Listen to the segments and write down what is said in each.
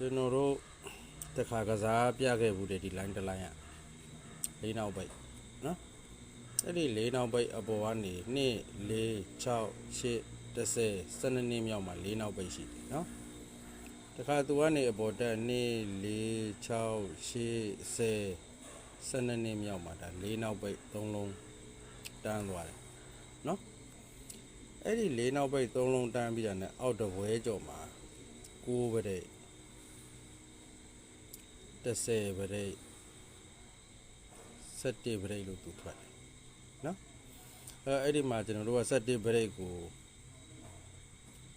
ကျွန်တော်တို့တခါကစားပြခဲ့ဘူးတဲ့ဒီ line တစ် line อ่ะလေးနောက်ပိတ်နော်အဲ့ဒီလေးနောက်ပိတ်အပေါ်ကနေ2 4 6 8 10 12နှစ်မြောက်မှာလေးနောက်ပိတ်ရှိတယ်နော်တခါသူကနေအပေါ်တက်2 4 6 8 10 12နှစ်မြောက်မှာဒါလေးနောက်ပိတ်၃လုံးတန်းသွားတယ်နော်အဲ့ဒီလေးနောက်ပိတ်၃လုံးတန်းပြီးတာနဲ့အောက်တပွဲကြော်မှာ9ပရိတ် 30ဗရိတ်17ဗရိတ်လို့သူထွက်တယ်နော်အဲအဲ့ဒီမှာကျွန်တော်တို့က17ဗရိတ်ကို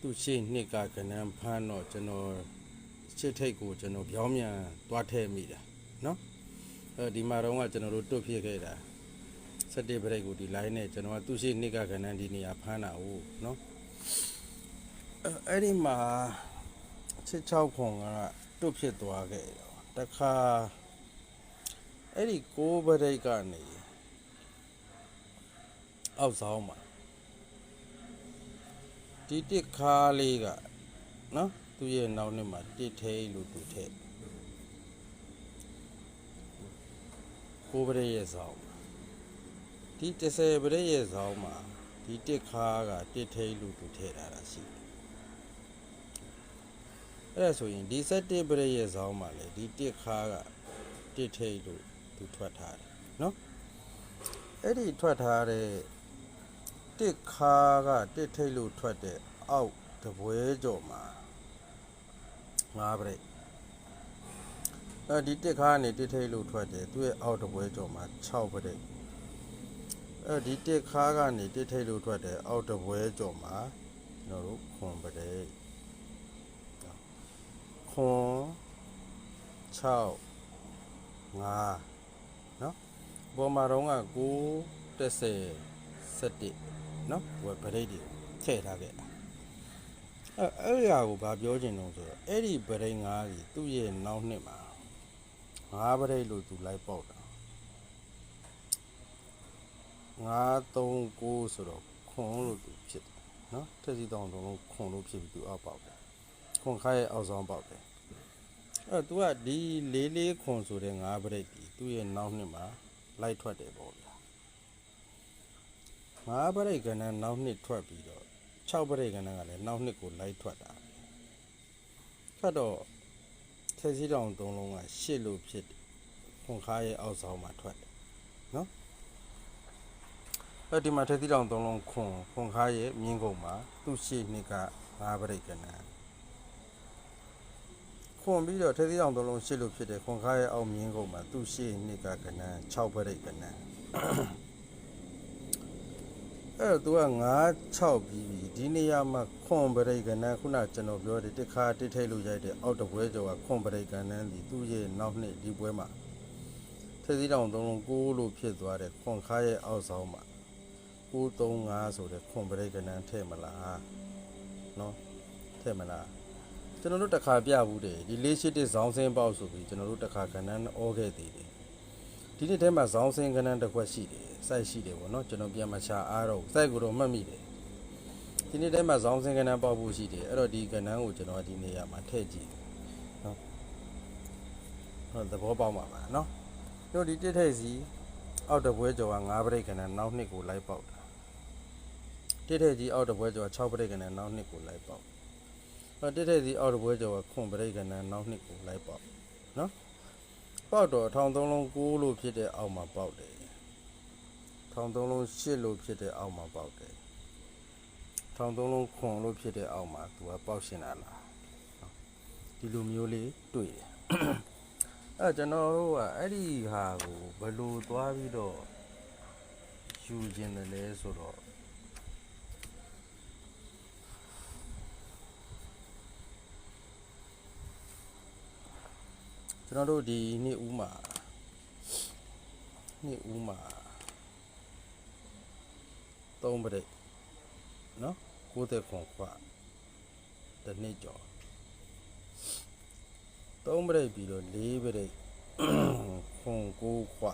သူ့ရှေ့နှစ်ကကနန်းဖမ်းတော့ကျွန်တော်ရှစ်ထိတ်ကိုကျွန်တော်ပြောင်းမြန်သွားထည့်မိတာနော်အဲဒီမှာတော့ကကျွန်တော်တို့တွတ်ဖြစ်ခဲ့တာ17ဗရိတ်ကိုဒီ line နဲ့ကျွန်တော်ကသူ့ရှေ့နှစ်ကကနန်းဒီနေရာဖမ်းတာဟုတ်နော်အဲအဲ့ဒီမှာ66ခွန်ကတွတ်ဖြစ်သွားခဲ့ တယ်တခါအဲ့ဒီကိုးပရိတ်ကနေအောက်ဆောင်မှာဒီတစ်ခါလေးကနော်သူ့ရဲ့နောက်နှစ်မှာတစ်ထဲလို့သူထဲကိုးပရိတ်ရဲ့ဆောင်မှာဒီ30ပရိတ်ရဲ့ဆောင်မှာဒီတစ်ခါကတစ်ထဲလို့သူထဲထားတာရှိတယ် အဲ့ဒါဆိုရင်ဒီ7ပရိရဲ့ဇောင်းမှာလေဒီတစ်ခါကတစ်ထိတ်လို့သူထွက်ထားတယ်နော်အဲ့ဒီထွက်ထားတဲ့တစ်ခါကတစ်ထိတ်လို့ထွက်တဲ့အောက်တပွဲကြော်မှာငါးပရိအဲ့ဒီတစ်ခါကနေတစ်ထိတ်လို့ထွက်တယ်သူ့ရဲ့အောက်တပွဲကြော်မှာ6ပရိအဲ့ဒီတစ်ခါကနေတစ်ထိတ်လို့ထွက်တယ်အောက်တပွဲကြော်မှာကျွန်တော်တို့ခွန်ပရိ ခွန်6 5နော်ပေါ်မှာတော့က9 30 17နော်ဟိုဗရိတ်တွေထည့်ထားခဲ့တာအဲအဲ့ရကိုဗာပြောချင်တော့ဆိုတော့အဲ့ဒီဗရိတ်၅ကြီးသူ့ရဲ့နောက်နှစ်မှာ၅ဗရိတ်လို့သူလိုက်ပေါက်တာ9 3 9ဆိုတော့ခွန်လို့သူဖြစ်တယ်နော်ထက်စီတောင်တုံးလုံးခွန်လို့ဖြစ်ပြီးသူအောက်ပေါက်တယ် ခွန်ခါရဲ့အောက်ဆောင်ပေါက်တယ်အဲ့ तू ကဒီလေးလေးခွန်ဆိုတဲ့ငါးပရိတ်ဒီသူ့ရဲ့နောက်နှစ်မှာလိုက်ထွက်တယ်ပေါ့ဗျာငါးပရိတ်ကဏ္ဍနောက်နှစ်ထွက်ပြီးတော့6ပရိတ်ကဏ္ဍကလည်းနောက်နှစ်ကိုလိုက်ထွက်တာထွက်တော့ထက်စီတောင်သုံးလုံးကရှစ်လို့ဖြစ်တယ်ခွန်ခါရဲ့အောက်ဆောင်မှာထွက်တယ်နော်အဲ့ဒီမှာထက်စီတောင်သုံးလုံးခွန်ခွန်ခါရဲ့မြင်းကုန်မှာသူ့ရှေ့နှစ်ကငါးပရိတ်ကဏ္ဍ ခွန်ပြီးတော့ထေးသေးအောင်သုံးလုံးရှစ်လို့ဖြစ်တယ်ခွန်ခါရဲ့အောက်မြင်းကုန်မှာသူ့ရှေ့နှစ်ကကနန်း6ပရိတ်ကနန်းအဲ့တော့ तू က9 6ပြီးပြီဒီနေရာမှာခွန်ပရိတ်ကနန်းခုနကျွန်တော်ပြောတယ်တစ်ခါတစ်ထိတ်လို့ရိုက်တဲ့အောက်တပွဲကျော်ကခွန်ပရိတ်ကနန်းဒီသူ့ရဲ့နောက်နှစ်ဒီပွဲမှာထေးသေးအောင်သုံးလုံး6လို့ဖြစ်သွားတယ်ခွန်ခါရဲ့အောက်ဆောင်မှာ935ဆိုတဲ့ခွန်ပရိတ်ကနန်းထဲ့မလားနော်ထဲ့မလား ကျွန်တော်တို့တစ်ခါပြဘူးတယ်ဒီလေးရှိတဲ့ဇောင်းစင်းပေါက်ဆိုပြီးကျွန်တော်တို့တစ်ခါကဏ္ဍဩခဲ့သေးတယ်ဒီနေ့ထဲမှာဇောင်းစင်းကဏ္ဍတစ်ခွက်ရှိတယ်စိုက်ရှိတယ်ပေါ့နော်ကျွန်တော်ပြန်မချအားတော့စိုက်ကိုတော့မှတ်မိတယ်ဒီနေ့ထဲမှာဇောင်းစင်းကဏ္ဍပေါက်ဖို့ရှိတယ်အဲ့တော့ဒီကဏ္ဍကိုကျွန်တော်ဒီနေရာမှာထည့်ကြည့်နော်ဟုတ်သဘောပေါက်ပါပါနော်တို့ဒီတစ်ထိပ်စီအောက်တပွဲကျော်က9ပရိတ်ကဏ္ဍနောက်နှစ်ကိုလိုက်ပေါက်တာတစ်ထိပ်ကြီးအောက်တပွဲကျော်က6ပရိတ်ကဏ္ဍနောက်နှစ်ကိုလိုက်ပေါက်ဟော တက်တဲ့စီအောက်တပွဲကျော်ကခွန်ပရိတ်ကဏ္ဍနောက်နှစ်ကိုလိုက်ပေါက်နော်ပေါက်တော့ထောင်သုံးလုံး9လို့ဖြစ်တဲ့အောက်မှာပေါက်တယ်ထောင်သုံးလုံး10လို့ဖြစ်တဲ့အောက်မှာပေါက်တယ်ထောင်သုံးလုံးခွန်လို့ဖြစ်တဲ့အောက်မှာသူကပေါက်ရှင်လာလားနော်ဒီလိုမျိုးလေးတွေ့တယ်အဲကျွန်တော်တို့ကအဲ့ဒီဟာကိုဘယ်လိုသွားပြီးတော့ယူခြင်းတယ်လဲဆိုတော့ ကျွန်တော်တို့ဒီနေ့ဦးမှာနေ့ဦးမှာသုံးပရိတ်နော်ကိုးတဲ့ခွန်ခွတစ်နေ့ကျော်သုံးပရိတ်ပြီးတော့လေးပရိတ်ခွန်ကိုးခွ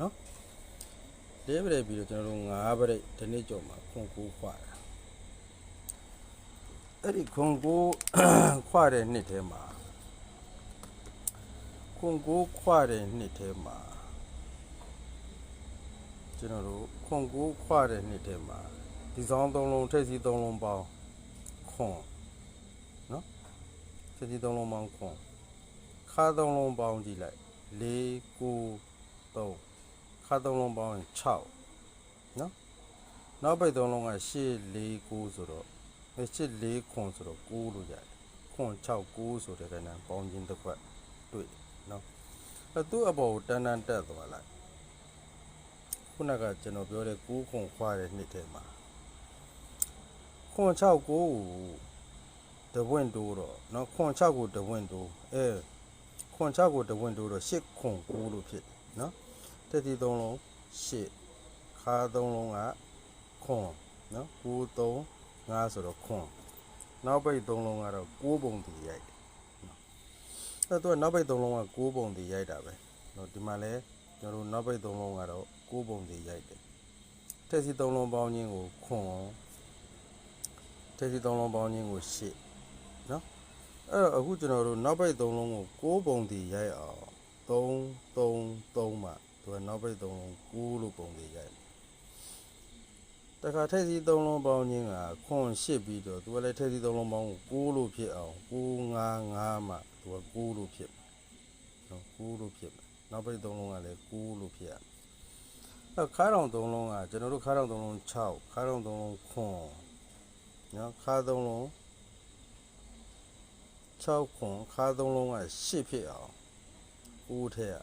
နော်လေးပရိတ်ပြီးတော့ကျွန်တော်တို့ငါးပရိတ်တစ်နေ့ကျော်မှာခွန်ကိုးခွအဲ့ဒီခွန်ကိုးခွတဲ့နှစ်ထဲမှာ ခွန်ကိုခွတဲ့နှစ်ထဲမှာကျွန်တော်တို့ခွန်ကိုခွတဲ့နှစ်ထဲမှာဒီဆောင်သုံးလုံးထိပ်စီသုံးလုံးပေါင်းခွန်နော်ထိပ်စီသုံးလုံးပေါင်းခွန်ခါသုံးလုံးပေါင်းကြည့်လိုက်၄၉3ခါသုံးလုံးပေါင်းရင်6နော်နောက်ပိတ်သုံးလုံးက8 4 9ဆိုတော့8 4ခွန်ဆိုတော့9လို့ရတယ်ခွန်6 9ဆိုတဲ့ကဏ္ဍပေါင်းခြင်းတစ်ခွက်တွေ့ နော်အဲသူ့အပေါ်ကိုတန်းတန်းတက်သွားလိုက်ခုနကကျွန်တော်ပြောတဲ့9ခွန်ခွာတဲ့နှစ်ထဲမှာခွန်6 9ကိုတဝင့်တိုးတော့နော်ခွန်6ကိုတဝင့်တိုးအဲခွန်6ကိုတဝင့်တိုးတော့8ခွန်9လို့ဖြစ်တယ်နော်တက်တီသုံးလုံး8ခါသုံးလုံးကခွန်နော်9 3 5ဆိုတော့ခွန်နောက်ပိတ်သုံးလုံးကတော့6ပုံတည်ရိုက် တယ်အဲ့တော့နောက်ပိတ်သုံးလုံးက6ပုံတည်ရိုက်တာပဲနော်ဒီမှာလဲကျွန်တော်တို့နောက်ပိတ်သုံးလုံးကတော့6ပုံတည်ရိုက်တယ်တက်စီသုံးလုံးပေါင်းခြင်းကိုခွန်တက်စီသုံးလုံးပေါင်းခြင်းကို8နော်အဲ့တော့အခုကျွန်တော်တို့နောက်ပိတ်သုံးလုံးကို6ပုံတည်ရိုက်အောင်3 3 3မှာသူကနောက်ပိတ်သုံးလုံး6လို့ပုံတည်ရိုက် တခါထက်စီသုံးလုံးပေါင်းခြင်းကခွန်8ပြီးတော့သူကလည်းထက်စီသုံးလုံးပေါင်းကို6လို့ဖြစ်အောင်9 5 5မှာသူက9လို့ဖြစ်မယ်နော်9လို့ဖြစ်မယ်နောက်ပိတ်သုံးလုံးကလည်း9လို့ဖြစ်ရမယ်အဲခါတောင်သုံးလုံးကကျွန်တော်တို့ခါတောင်သုံးလုံး6ခါတောင်သုံးလုံးခွန်နော်ခါသုံးလုံး6ခွန်ခါသုံးလုံးက8ဖြစ်အောင်9ထည့်ရ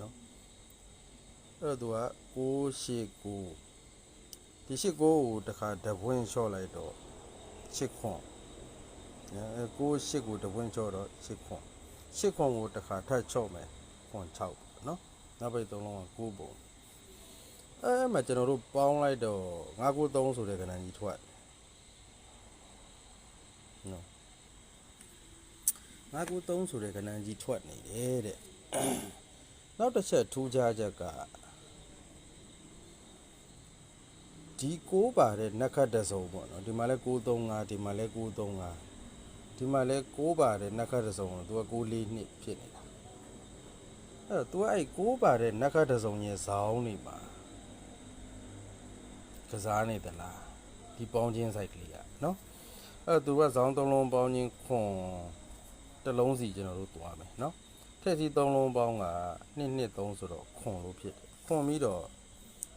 နော်အဲ့တော့သူက9 8 9 ဒီ8 9ကိုတခါတပွင့်လျှော့လိုက်တော့8ခွန်အဲ9 8ကိုတပွင့်လျှော့တော့8ခွန်8ခွန်ကိုတခါထပ်ချော့မယ်ခွန်6နော်နောက်ပိတ်သုံးလုံးက9ပုံအဲမှာကျွန်တော်တို့ပေါင်းလိုက်တော့993ဆိုတဲ့ကဏ္ဍကြီးထွက်နော်993ဆိုတဲ့ကဏ္ဍကြီးထွက်နေတယ်တဲ့နောက်တစ်ချက်ထူးခြားချက်က ဒီ6ပါတဲ့နက္ခတ်တစုံပေါ့နော်ဒီမှာလဲ935ဒီမှာလဲ935ဒီမှာလဲ6ပါတဲ့နက္ခတ်တစုံကိုသူက94နှစ်ဖြစ်နေတာအဲ့တော့ तू အဲ့6ပါတဲ့နက္ခတ်တစုံရဲ့ဇောင်းနေမှာကစားနေသလားဒီပေါင်းချင်းဆိုင်ကလေးอ่ะเนาะအဲ့တော့ तू ကဇောင်းသုံးလုံးပေါင်းချင်းခွန်တစ်လုံးစီကျွန်တော်တို့တွားမယ်เนาะထက်စီသုံးလုံးပေါင်းက2 2 3ဆိုတော့ခွန်လို့ဖြစ်တယ်ခွန်ပြီးတော့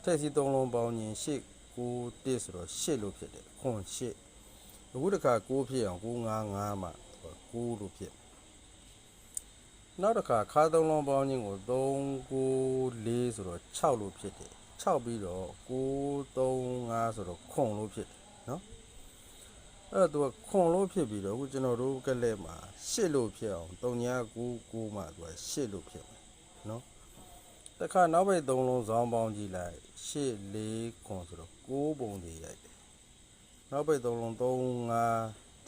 ထက်စီသုံးလုံးပေါင်းချင်း8 9 1ဆိုတော့8လို့ဖြစ်တယ်ခွန်8အခုတစ်ခါ6ဖြစ်အောင်9 5 5မှာ9လို့ဖြစ်နောက်တစ်ခါခါသုံးလုံးပေါင်းချင်းကို3 9 4ဆိုတော့6လို့ဖြစ်တယ်6ပြီးတော့9 3 5ဆိုတော့ခွန်လို့ဖြစ်တယ်နော်အဲ့တော့သူကခွန်လို့ဖြစ်ပြီးတော့အခုကျွန်တော်တို့ကလည်းမှာ8လို့ဖြစ်အောင်3 9 9 9မှာသူက8လို့ဖြစ်မယ်နော်တခါနောက်ပိတ်3လုံးဇောင်းပေါင်းကြည့်လိုက်8 4ခွန်ဆိုတော့ 6ပုံတွေရိုက်တယ်နောက်ပိတ်3လုံး3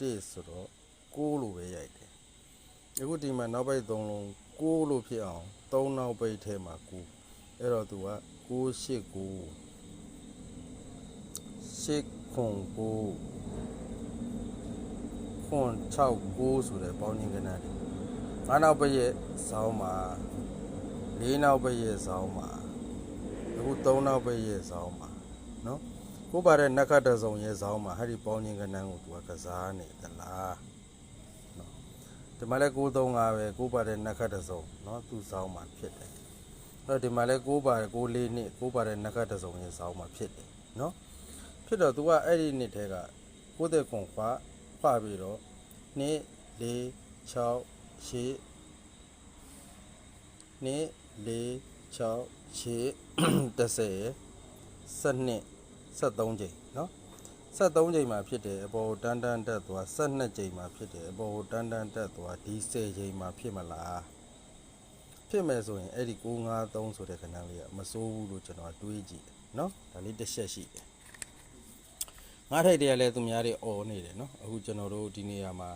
5 1ဆိုတော့6လို့ပဲရိုက်တယ်အခုဒီမှာနောက်ပိတ်3လုံး6လို့ဖြစ်အောင်3နောက်ပိတ်ထဲမှာ9အဲ့တော့သူက6 8 9 8ခွန်9ခွန်6 9ဆိုတဲ့ပေါင်းခြင်းကဏ္ဍတွေငါးနောက်ပိတ်ရဲ့ဇောင်းမှာ၄နောက်ပိတ်ရဲ့ဇောင်းမှာအခု၃နောက်ပိတ်ရဲ့ဇောင်းမှာနော် ကိုပါတဲ့နက္ခတ်တစုံရဲ့ဇောင်းမှာဟာဒီပေါင်းခြင်းကဏ္ဍကိုသူကကစားနေသလားနော်ဒီမှာလဲ935ပဲကိုပါတဲ့နက္ခတ်တစုံနော်သူ့ဇောင်းမှာဖြစ်တယ်အဲ့တော့ဒီမှာလဲ6ပါ6လေးနှစ်6ပါတဲ့နက္ခတ်တစုံရဲ့ဇောင်းမှာဖြစ်တယ်နော်ဖြစ်တော့ तू ကအဲ့ဒီနှစ်ထဲက6တဲ့ခွန်ခွာခွာပြီးတော့2 4 6 8 2 4 6 8 10 12 73ချိန်เนาะ73ချိန်မှာဖြစ်တယ်အပေါ်တန်းတန်းတက်သွား12ချိန်မှာဖြစ်တယ်အပေါ်တန်းတန်းတက်သွားဒီ10ချိန်မှာဖြစ်မလားဖြစ်မယ်ဆိုရင်အဲ့ဒီ953ဆိုတဲ့ခဏလေးကမစိုးဘူးလို့ကျွန်တော်တွေးကြည့်တယ်เนาะဒါလေးတစ်ချက်ရှိတယ်ငါးထိတ်တွေကလည်းသူများတွေអော်နေတယ်เนาะအခုကျွန်တော်တို့ဒီနေရာမှာ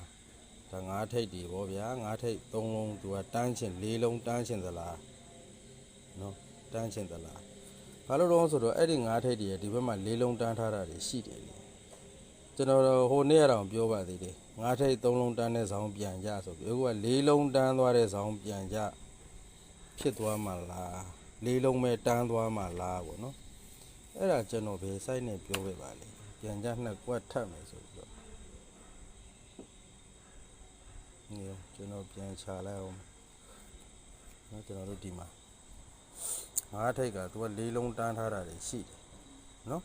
ဒါငါးထိတ်တွေပေါ့ဗျာငါးထိတ်3လုံးသူကတန်းချင်4လုံးတန်းချင်သလားเนาะတန်းချင်သလား ဘာလို့တော့ဆိုတော့အဲ့ဒီငါးထိပ်တွေဒီဘက်မှာလေးလုံးတန်းထားတာတွေရှိတယ်လေကျွန်တော်ဟိုနေ့ရအောင်ပြောပါသေးတယ်ငါးထိပ်သုံးလုံးတန်းတဲ့ဇောင်းပြန်ကြဆိုပြီးအခုကလေးလုံးတန်းသွားတဲ့ဇောင်းပြန်ကြဖြစ်သွားမှာလားလေးလုံးပဲတန်းသွားမှာလားပေါ့နော်အဲ့ဒါကျွန်တော်ဘယ် site နဲ့ပြောခဲ့ပါလဲပြန်ကြနှစ်ကွက်ထပ်မယ်ဆိုပြီးတော့ညကျွန်တော်ပြန်ချလိုက်အောင်နော်ကျွန်တော်တို့ဒီမှာ ငါးထိတ်ကသူကလေးလုံးတန်းထားတာတွေရှိတယ်နော်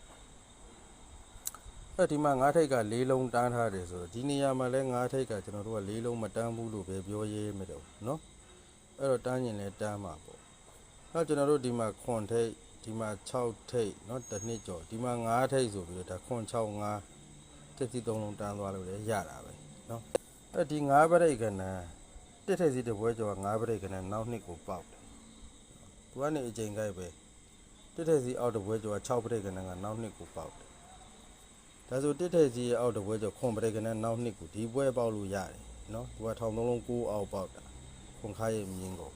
အဲ့ဒီမှာငါးထိတ်ကလေးလုံးတန်းထားတယ်ဆိုတော့ဒီနေရာမှာလဲငါးထိတ်ကကျွန်တော်တို့ကလေးလုံးမတန်းဘူးလို့ပဲပြောရေးမတော့နော် အဲ့တော့တန်းရင်လည်းတန်းမှာပေါ့။နောက်ကျွန်တော်တို့ဒီမှာခွန်ထိတ်ဒီမှာ6ထိတ်เนาะတစ်နှစ်ကျော်ဒီမှာ9ထိတ်ဆိုပြီးတော့ဒါခွန်6 5တစ်စီသုံးလုံးတန်းသွားလို့လည်းရတာပဲเนาะ။အဲ့ဒီ9ပရိတ်ကဏ္ဍတစ်ထိတ်စီတစ်ပွဲကျော်9ပရိတ်ကဏ္ဍနောက်နှစ်ကိုပေါက်တယ်။ သူကနေအချိန်ကြိုက်ပဲတစ်ထည့်စီအောက်တပွဲကျော်6ပရိတ်ကနကနောက်နှစ်ကိုပေါက်တယ်ဒါဆိုတစ်ထည့်စီအောက်တပွဲကျော်ခွန်ပရိတ်ကနနောက်နှစ်ကိုဒီပွဲပေါက်လို့ရတယ်နော်သူကထောင်သုံးလုံး6အောက်ပေါက်တာခွန်ခါရဲ့မြင်းကုန်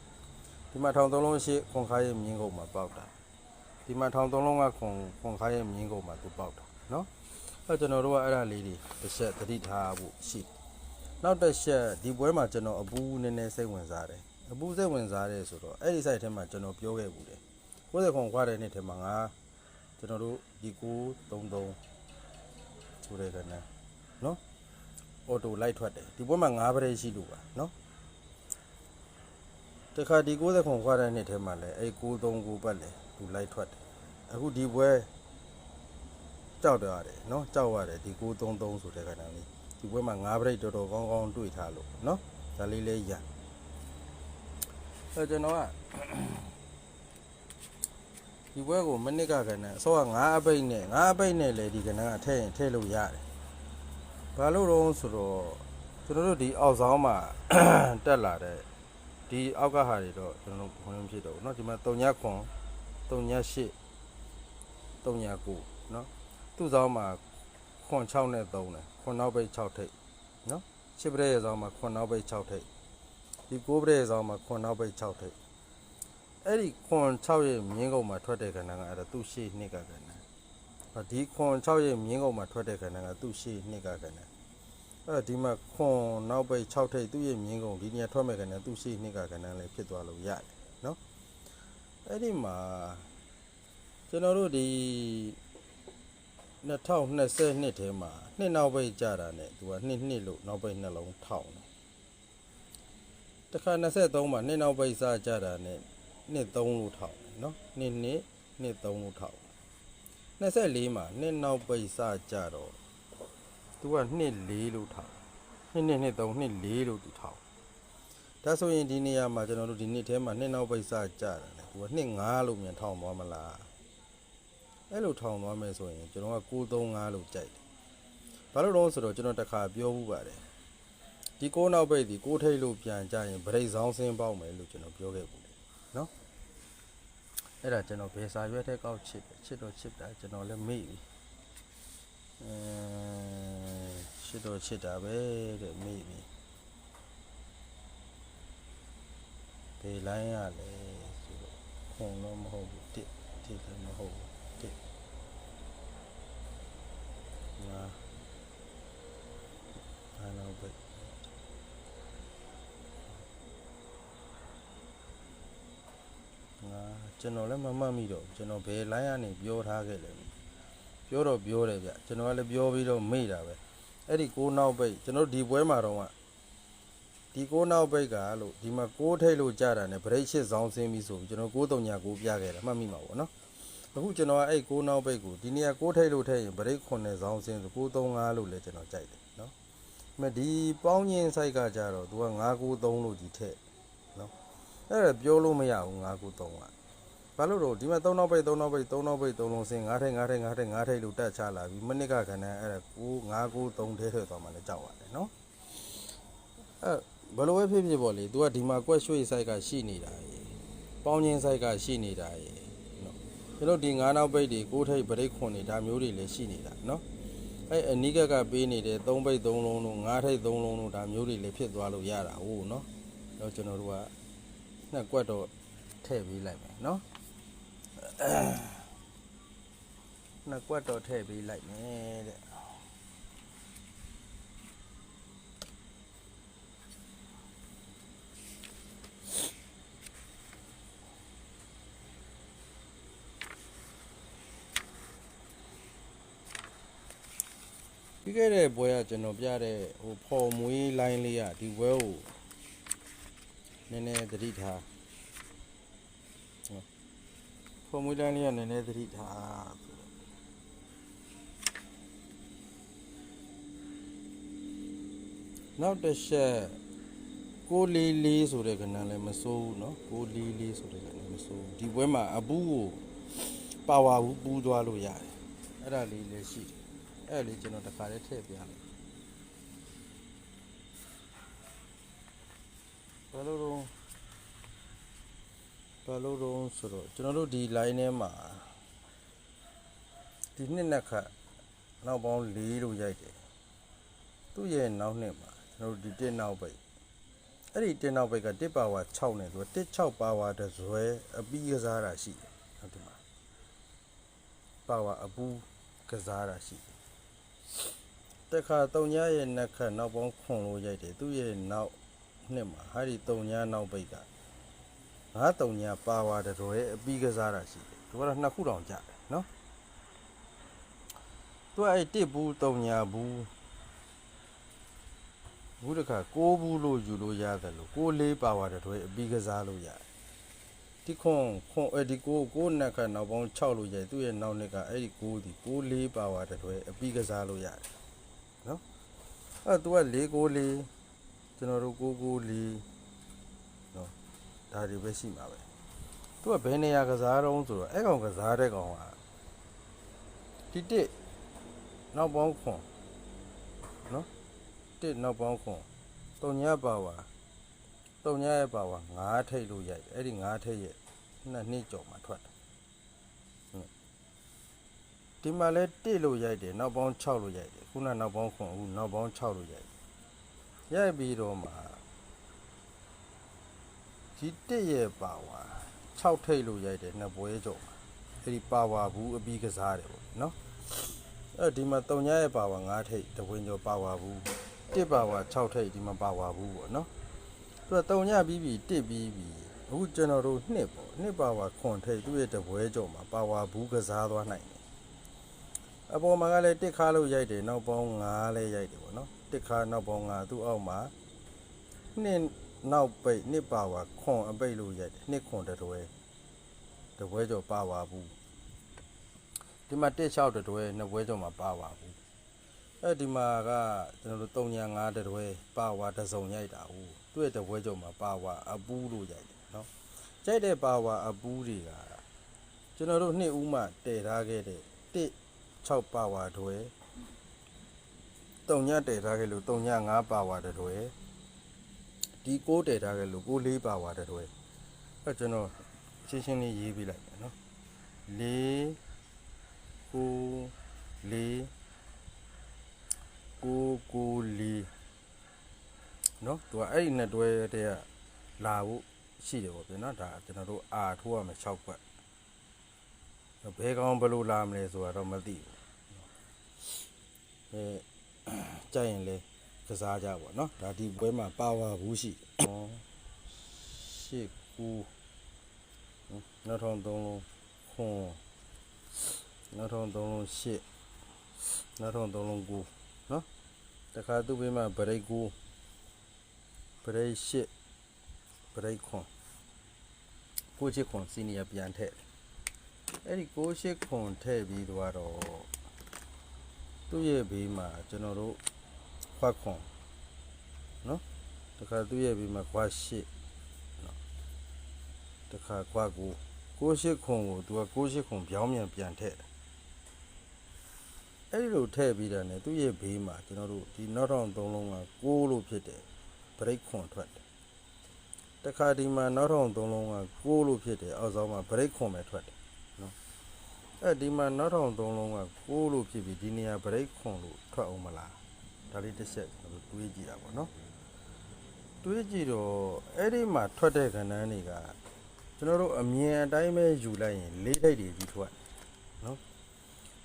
ဒီမှာထောင်သုံးလုံးရှိခွန်ခါရဲ့မြင်းကုန်မှာပေါက်တာဒီမှာထောင်သုံးလုံးကခွန်ခွန်ခါရဲ့မြင်းကုန်မှာသူပေါက်တာနော်အဲ့ကျွန်တော်တို့ကအဲ့ဒါလေးတွေတစ်ချက်သတိထားဖို့ရှိနောက်တစ်ချက်ဒီပွဲမှာကျွန်တော်အပူနည်းနည်းစိတ်ဝင်စားတယ် အပူစိတ်ဝင်စားတယ်ဆိုတော့အဲ့ဒီ site ထဲမှာကျွန်တော်ပြောခဲ့ဘူးတယ်60ခွန်ခွာတဲ့နေ့ထဲမှာငါကျွန်တော်တို့ဒီ933ဆိုတဲ့ကနေ့နော်အော်တိုလိုက်ထွက်တယ်ဒီပွဲမှာ9ပရိရှိလို့ပါနော်တခါဒီ60ခွန်ခွာတဲ့နေ့ထဲမှာလည်းအဲ့939ပတ်လေသူလိုက်ထွက်တယ်အခုဒီပွဲကြောက်ရတယ်နော်ကြောက်ရတယ်ဒီ933ဆိုတဲ့ကနေ့လေးဒီပွဲမှာ9ပရိတော်တော်ကောင်းကောင်းတွေ့ထားလို့နော်ဒါလေးလေးရန် အဲကျွန်တော်ကဒီပွဲကိုမနစ်ကကဏ္ဍအစောက9အပိတ်နဲ့9အပိတ်နဲ့လေဒီကဏ္ဍကထည့်ရင်ထည့်လို့ရတယ်ဘာလို့တော့ဆိုတော့ကျွန်တော်တို့ဒီအောက်ဆောင်မှာ တက်လာတဲ့ ဒီအောက်ကဟာတွေတော့ကျွန်တော်တို့ဘုံမဖြစ်တော့ဘူးเนาะဒီမှာ3ညခွန်3ည8 3ည9เนาะသူ့ဆောင်မှာခွန်6နဲ့3တယ်ခွန်နောက်ပိတ်6ထိပ်เนาะရှစ်ပရဲရဲ့ဆောင်မှာခွန်နောက်ပိတ်6ထိပ် ဒီ9ပရဲရဲ့ဆောင်မှာခွန်နောက်ပိတ်6ထိပ်အဲ့ဒီခွန်6ရဲ့မြင်းကုံမှာထွက်တဲ့ခန္ဓာကအဲ့ဒါသူ့ရှေ့နှစ်ကခန္ဓာဟောဒီခွန်6ရဲ့မြင်းကုံမှာထွက်တဲ့ခန္ဓာကသူ့ရှေ့နှစ်ကခန္ဓာအဲ့တော့ဒီမှာခွန်နောက်ပိတ်6ထိပ်သူ့ရဲ့မြင်းကုန်ဒီနေရာထွက်မဲ့ကနေသူ့ရှိနှစ်ကကဏ္ဍလည်းဖြစ်သွားလို့ရတယ်နော်အဲ့ဒီမှာကျွန်တော်တို့ဒီ2022ထဲမှာနှစ်နောက်ပိတ်ကြတာ ਨੇ သူကနှစ်နှစ်လို့နောက်ပိတ်နှလုံးထောင် တယ်တခါ23မှာနှစ်နောက်ပိတ်စားကြတာ ਨੇ နှစ်3လို့ထောင်တယ်နော်နှစ်နှစ်နှစ်3လို့ထောင်24မှာနှစ်နောက်ပိတ်စားကြတော့သူကနှစ်4လို့ထောင်နှစ်နှစ်နှစ်3နှစ်4လို့သူထောင်ဒါဆိုရင်ဒီနေရာမှာကျွန်တော်တို့ဒီနှစ်ထဲမှာနှစ်နောက်ပိတ်စကြတာလေသူကနှစ်5လို့မြန်ထောင်သွားမလားအဲ့လိုထောင်သွားမယ်ဆိုရင်ကျွန်တော်က935လို့ကြိုက်တယ်ဘာလို့လဲဆိုတော့ကျွန်တော်တစ်ခါပြောမှုပါတယ် ဒီ6နောက်ပိတ်ဒီ6ထိပ်လို့ပြန်ကြရင်ဗရိတ်ဆောင်စင်းပေါက်မယ်လို့ကျွန်တော်ပြောခဲ့ဘူးလေနော်အဲ့ဒါကျွန်တော်ဘယ်စာရွက်ထဲကောက်ချစ်တယ်ချစ်တော့ချစ်တာကျွန်တော်လည်းမေ့ပြီအဲရှစ်တော့ရှစ်တာပဲတဲ့မိပြီဒီလိုင်းရလဲဆိုတော့ခုံတော့မဟုတ်ဘူးတစ်တစ်လည်းမဟုတ်ဘူးတစ်ငါအားလုံးပဲငါ ကျွန်တော်လည်းမမှတ်မိတော့ဘူးကျွန်တော်ဘယ်လိုင်းကနေပြောထားခဲ့လဲပြောတော့ပြောတယ်ဗျကျွန်တော်ကလည်းပြောပြီးတော့မေ့တာပဲအဲ့ဒီကိုးနောက်ပိတ်ကျွန်တော်တို့ဒီပွဲမှာတော့ကဒီကိုးနောက်ပိတ်ကလို့ဒီမှာကိုးထိတ်လို့ကြတာနဲ့ဗရိတ်ရှစ်ဇောင်းဆင်းပြီးဆိုပြီးကျွန်တော်ကိုးတုံညာကိုးပြခဲ့တာမှတ်မိမှာပေါ့နော်အခုကျွန်တော်ကအဲ့ကိုးနောက်ပိတ်ကိုဒီနေရာကိုးထိတ်လို့ထည့်ရင်ဗရိတ်ခုနှစ်ဇောင်းဆင်းဆို935လို့လည်းကျွန်တော်ကြိုက်တယ်နော်ဒါပေမဲ့ဒီပေါင်းချင်းဆိုင်ကကြတော့သူက993လို့ကြီးထည့်နော်အဲ့ဒါပြောလို့မရဘူး993က ဘာလို့တော့ဒီမှာ3နောက်ပိတ်3နောက်ပိတ်3နောက်ပိတ်3လုံးစင်9ထိပ်9ထိပ်9ထိပ်9ထိပ်လို့တက်ချလာပြီမိနစ်ကခဏအဲ့ဒါ9 9 9 3ထဲထည့်သွားမှလည်းကြောက်ရတယ်နော်အဲဘယ်လိုပဲဖြစ်ဖြစ်ပေါ့လေ तू ကဒီမှာကွက်ရွှေ့ site ကရှိနေတာရေပေါင်းချင်း site ကရှိနေတာရေနော်ကျွန်တော်ဒီ9နောက်ပိတ်တွေ9ထိပ်ဗရိတ်ခွန်တွေဒါမျိုးတွေလည်းရှိနေတာနော်အဲအနီးကကပေးနေတဲ့3ပိတ်3လုံးလို့9ထိပ်3လုံးလို့ဒါမျိုးတွေလည်းဖြစ်သွားလို့ရတာဟုတ်နော်တော့ကျွန်တော်တို့ကနှစ်ကွက်တော့ထည့်ပေးလိုက်မယ်နော် နှစ်ကွက်တော့ထည့်ပေးလိုက်မယ်တဲ့ပြီးခဲ့တဲ့ပွဲကကျွန်တော်ပြတဲ့ဟိုဖော်မွေးလိုင်းလေးကဒီပွဲကိုနည်းနည်းသတိထား ဖော်မွေးလိုင်းလေးကနည်းနည်းသတိထားဆိုတော့နောက်တစ်ချက်ကိုလေးလေးဆိုတဲ့ကဏ္ဍလည်းမစိုးဘူးเนาะကိုလေးလေးဆိုတဲ့ကဏ္ဍမစိုးဘူးဒီပွဲမှာအပူးကိုပါဝါဘူးပူးသွားလို့ရတယ်အဲ့ဒါလေးလည်းရှိတယ်အဲ့ဒါလေးကျွန်တော်တစ်ခါလေးထည့်ပြလိုက် ဘယ်လိုတော့ဆိုတော့ကျွန်တော်တို့ဒီ line ထဲမှာဒီနှစ်နှစ်ခတ်နောက်ပေါင်း၄လို့ရိုက်တယ်သူ့ရဲ့နောက်နှစ်မှာကျွန်တော်တို့ဒီတစ်နောက်ပိတ်အဲ့ဒီတစ်နောက်ပိတ်ကတစ်ပါဝါ6နဲ့ဆိုတော့တစ်6ပါဝါတစ်ဇွဲအပီးကစားတာရှိတယ်ဟုတ်တယ်မှာပါဝါအပူးကစားတာရှိတယ်တခါတုံညာရဲ့နှစ်ခတ်နောက်ပေါင်းခွန်လို့ရိုက်တယ်သူ့ရဲ့နောက်နှစ်မှာဟာဒီတုံညာနောက်ပိတ်က ငါတုံညာပါဝါတစ်ဇွဲအပီးကစားတာရှိတယ်ဒီကတော့နှစ်ခုတောင်ကြတယ်နော်သူကအဲ့တစ်ဘူးတုံညာဘူးဘူးတခါကိုးဘူးလို့ယူလို့ရတယ်လို့ကိုးလေးပါသွားတဲ့တွေအပြီးကစားလို့ရတယ်ဒီခွန်ခွန်အဲ့ဒီကိုးကိုးနှစ်ခါနောက်ပေါင်း6လို့ရတယ်သူ့ရဲ့နောက်နှစ်ကအဲ့ဒီကိုးဒီကိုးလေးပါသွားတဲ့တွေအပြီးကစားလို့ရတယ်နော်အဲ့သူကလေးကိုးလေးကျွန်တော်တို့ကိုးကိုးလေးနော် ဒါတွေပဲရှိမှာပဲသူကဘယ်နေရာကစားတော့ဆိုတော့အဲ့ကောင်ကစားတဲ့ကောင်ကဒီတစ်နောက်ပေါင်းခွန်နော်တစ်နောက်ပေါင်းခွန်တုံညာပါဝါတုံညာရဲ့ပါဝါ9ထိတ်လို့ရိုက်တယ်အဲ့ဒီ9ထိတ်ရဲ့နှစ်နှစ်ကျော်မှထွက်တယ်ဟုတ်ဒီမှာလဲတစ်လို့ရိုက်တယ်နောက်ပေါင်း6လို့ရိုက်တယ်ခုနနောက်ပေါင်းခွန်အခုနောက်ပေါင်း6လို့ရိုက်တယ်ရိုက်ပြီးတော့မှ ဒီတစ်ရဲ့ပါဝါ6ထိတ်လို့ရိုက်တယ်နှစ်ပွဲကျော်မှာအဲ့ဒီပါဝါဘူးအပြီးကစားတယ်ပေါ့နော်အဲ့ဒီမှာတုံညာရဲ့ပါဝါ9ထိပ်တဝင်းကျော်ပါဝါဘူးတစ်ပါဝါ6ထိပ်ဒီမှာပါဝါဘူးပေါ့နော်သူကတုံညာပြီးပြီတစ်ပြီးပြီအခုကျွန်တော်တို့နှစ်ပေါ့နှစ်ပါဝါခွန်ထိပ်သူ့ရဲ့တပွဲကျော်မှာပါဝါဘူးကစားသွားနိုင်တယ်အပေါ်မှာကလည်းတစ်ခါလို့ရိုက်တယ်နောက်ပေါင်း9လဲရိုက်တယ်ပေါ့နော်တစ်ခါနောက်ပေါင်း9သူ့အောက်မှာနှစ် နောက်ပိတ်နှစ်ပါဝါခွန်အပိတ်လို့ရိုက်တယ်နှစ်ခွန်တစ်တွဲတပွဲကျော်ပါဝါဘူးဒီမှာတက်6တတွဲနှစ်ပွဲကျော်မှာပါပါဘူးအဲဒီမှာကကျွန်တော်တို့3ညာ5တတွဲပါဝါတစ်စုံရိုက်တာဟုတ်သူ့ရဲ့တပွဲကျော်မှာပါဝါအပူးလို့ရိုက်တယ်နော်ကြိုက်တဲ့ပါဝါအပူးတွေကကျွန်တော်တို့နှစ်ဦးမှတည်ထားခဲ့တဲ့1 6ပါဝါတွဲ3ညာတည်ထားခဲ့လို့3ညာ5ပါဝါတတွဲ ဒီ6တည်ထားခဲ့လို့6 4ပါဝါတတွဲအဲကျွန်တော်ရှင်းရှင်းလေးရေးပြလိုက်မယ်နော်4ကိုလေးကိုကိုလေးနော်သူကအဲ့ဒီနှစ်တွဲတည်းကလာဖို့ရှိတယ်ပေါ့ဗျာနော်ဒါကျွန်တော်တို့အာထိုးရမယ်6ခွက်ဘယ်ကောင်ဘယ်လိုလာမလဲဆိုတာတော့မသိဘူးအဲကြိုက်ရင်လေ ကစားကြပါနော်ဒါဒီပွဲမှာပါဝါဘူးရှိတယ်ဟောရှစ်ကူနောက်ထောင်သုံးလုံးခွန်နောက်ထောင်သုံးလုံးရှစ်နောက်ထောင်သုံးလုံးကိုနော်တခါသူ့ဘေးမှာဗရိတ်ကိုဗရိတ်ရှစ်ဗရိတ်ခွန်ကိုချစ်ခွန်စီနီယာပြန်ထည့်တယ်အဲ့ဒီကိုချစ်ခွန်ထည့်ပြီးတော့သူ့ရဲ့ဘေးမှာကျွန်တော်တို့ ခွက်ခွန်နော်တခါသူ့ရဲ့ဘေးမှာခွက်ရှစ်နော်တခါခွက်ကိုကိုရှိခွန်ကိုသူကကိုရှိခွန်ပြောင်းပြန်ပြန်ထည့်တယ်အဲ့ဒီလိုထည့်ပြီးတာ ਨੇ သူ့ရဲ့ဘေးမှာကျွန်တော်တို့ဒီနောက်ထောင်သုံးလုံးက6လို့ဖြစ်တယ်ဘရိတ်ခွန်ထွက်တယ်တခါဒီမှာနောက်ထောင်သုံးလုံးက6လို့ဖြစ်တယ်အောက်ဆောင်မှာဘရိတ်ခွန်ပဲထွက်တယ်နော်အဲ့ဒီမှာနောက်ထောင်သုံးလုံးက6လို့ဖြစ်ပြီးဒီနေရာဘရိတ်ခွန်လို့ထွက်အောင်မလား ဒါလေးတစ်ချက်ကျွန်တော်တို့တွေးကြည့်တာပေါ့နော်တွေးကြည့်တော့အဲ့ဒီမှာထွက်တဲ့ခဏန်းတွေကကျွန်တော်တို့အမြင်အတိုင်းပဲယူလိုက်ရင်လေးထိပ်တွေကြီးထွက်နော်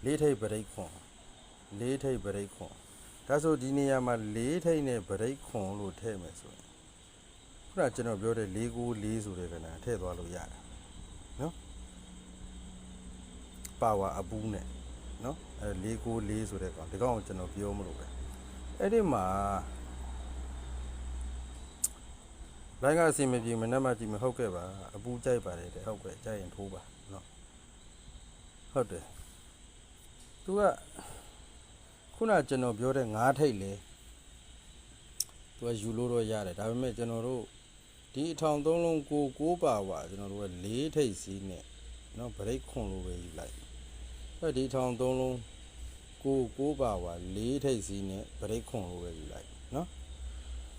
လေးထိပ်ပရိတ်ခွန်လေးထိပ်ပရိတ်ခွန်ဒါဆိုဒီနေရာမှာလေးထိပ်နဲ့ပရိတ်ခွန်လို့ထည့်မယ်ဆိုရင်ခုနကကျွန်တော်ပြောတဲ့၄ကို၄ဆိုတဲ့ကဏ္ဍထည့်သွားလို့ရတယ်နော်ပါဝါအပူးနဲ့နော်အဲ494ဆိုတဲ့ကောင်ဒီကောင်ကိုကျွန်တော်ပြောမလို့ပဲ အဲ့ဒီမှာလိုင်းကအစီမပြေမနဲ့မှကြည့်မဟုတ်ခဲ့ပါအပူကြိုက်ပါတယ်တဲ့ဟုတ်ကဲ့ကြိုက်ရင်ထိုးပါနော်ဟုတ်တယ်သူကခုနကျွန်တော်ပြောတဲ့ငါးထိတ်လေသူကယူလို့တော့ရတယ်ဒါပေမဲ့ကျွန်တော်တို့ဒီအထောင်သုံးလုံးကိုကိုးပါဝါကျွန်တော်တို့က၄ထိတ်စီးနဲ့နော်ဗရိတ်ခွန်လို့ပဲယူလိုက်အဲဒီအထောင်သုံးလုံး ကိုကိုးပါဝါ၄ထိတ်စီးနဲ့ဗရိတ်ခွန်လို့ပဲယူလိုက်နော်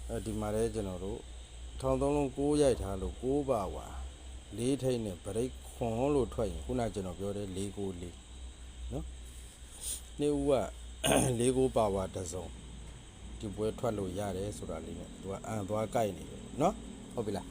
အဲဒီမှာလည်းကျွန်တော်တို့ထောင်သုံးလုံးကိုးရိုက်ထားလို့ကိုးပါဝါ၄ထိတ်နဲ့ဗရိတ်ခွန်လို့ထွက်ရင်ခုနကျွန်တော်ပြောတဲ့၄ကို၄နော်နေဦးက၄ကိုပါဝါတစ်စုံဒီပွဲထွက်လို့ရတယ်ဆိုတာလေးနဲ့သူကအန်သွားကြိုက်နေတယ်နော်ဟုတ်ပြီလား